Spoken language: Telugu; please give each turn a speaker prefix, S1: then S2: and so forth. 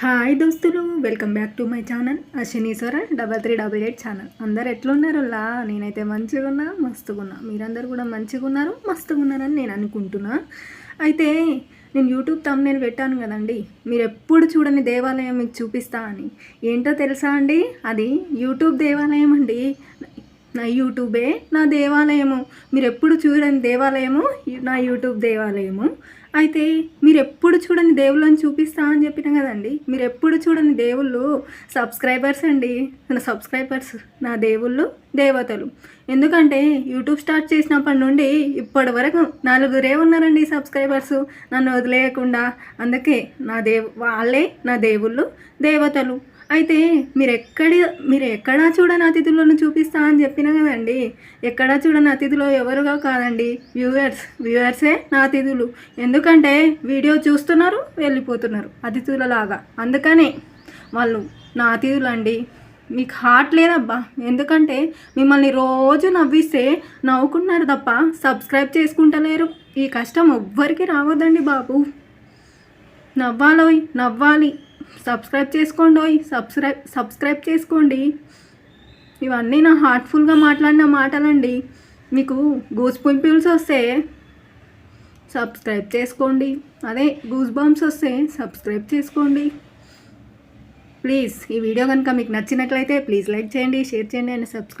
S1: హాయ్ దోస్తులు welcome back to my channel Ashwinishwara double three double eight channel. అందరు ఎట్లున్నారు లా నేనైతే మంచిగా ఉన్నా మస్తుగా ఉన్నా మీరందరూ కూడా మంచిగా ఉన్నారు మస్తుగా ఉన్నారని నేను అనుకుంటున్నా. అయితే నేను యూట్యూబ్ తమ్నేల్ పెట్టాను కదండి మీరు ఎప్పుడు చూడని దేవాలయం మీకు చూపిస్తా అని. ఏంటో తెలుసా అండి? అది యూట్యూబ్ దేవాలయం అండి. నా యూట్యూబే నా దేవాలయము. మీరు ఎప్పుడు చూడని దేవాలయము? నా యూట్యూబ్ దేవాలయము. అయితే మీరు ఎప్పుడు చూడని దేవుళ్ళని చూపిస్తా అని చెప్పిన కదండి. మీరు ఎప్పుడు చూడని దేవుళ్ళు సబ్స్క్రైబర్స్ అండి. నా సబ్స్క్రైబర్స్ నా దేవుళ్ళు దేవతలు. ఎందుకంటే యూట్యూబ్ స్టార్ట్ చేసినప్పటి నుండి ఇప్పటి వరకు నలుగురే ఉన్నారండి సబ్స్క్రైబర్స్. నన్ను వదిలేయకుండా అందుకే నా దేవు వాళ్ళే నా దేవుళ్ళు దేవతలు. అయితే మీరు ఎక్కడి మీరు ఎక్కడా చూడని అతిథులను చూపిస్తా అని చెప్పిన కదండి. ఎక్కడా చూడని అతిథులు ఎవరుగా కాదండి. వ్యూవర్స్ వ్యూవర్సే నా అతిథులు. ఎందుకంటే వీడియో చూస్తున్నారు వెళ్ళిపోతున్నారు అతిథులలాగా. అందుకనే వాళ్ళు నా అతిథులు అండి మీకు హార్ట్ లేదబ్బా. ఎందుకంటే మిమ్మల్ని రోజు నవ్విస్తే నవ్వుకున్నారు తప్ప సబ్స్క్రైబ్ చేసుకుంటలేరు. ఈ కష్టం ఎవ్వరికి రావద్దండి బాబు. నవ్వాలోయ్ నవ్వాలి. సబ్స్క్రైబ్ చేసుకోండి సబ్స్క్రైబ్ సబ్స్క్రైబ్ చేసుకోండి. ఇవన్నీ నా హార్ట్ఫుల్గా మాట్లాడిన మాటలండి. మీకు గూస్ పింపుల్స్ వస్తే సబ్స్క్రైబ్ చేసుకోండి. అదే గూస్ బాంబ్స్ వస్తే సబ్స్క్రైబ్ చేసుకోండి. ప్లీజ్ ఈ వీడియో కనుక మీకు నచ్చినట్లయితే ప్లీజ్ లైక్ చేయండి షేర్ చేయండి అండ్ సబ్స్క్రైబ్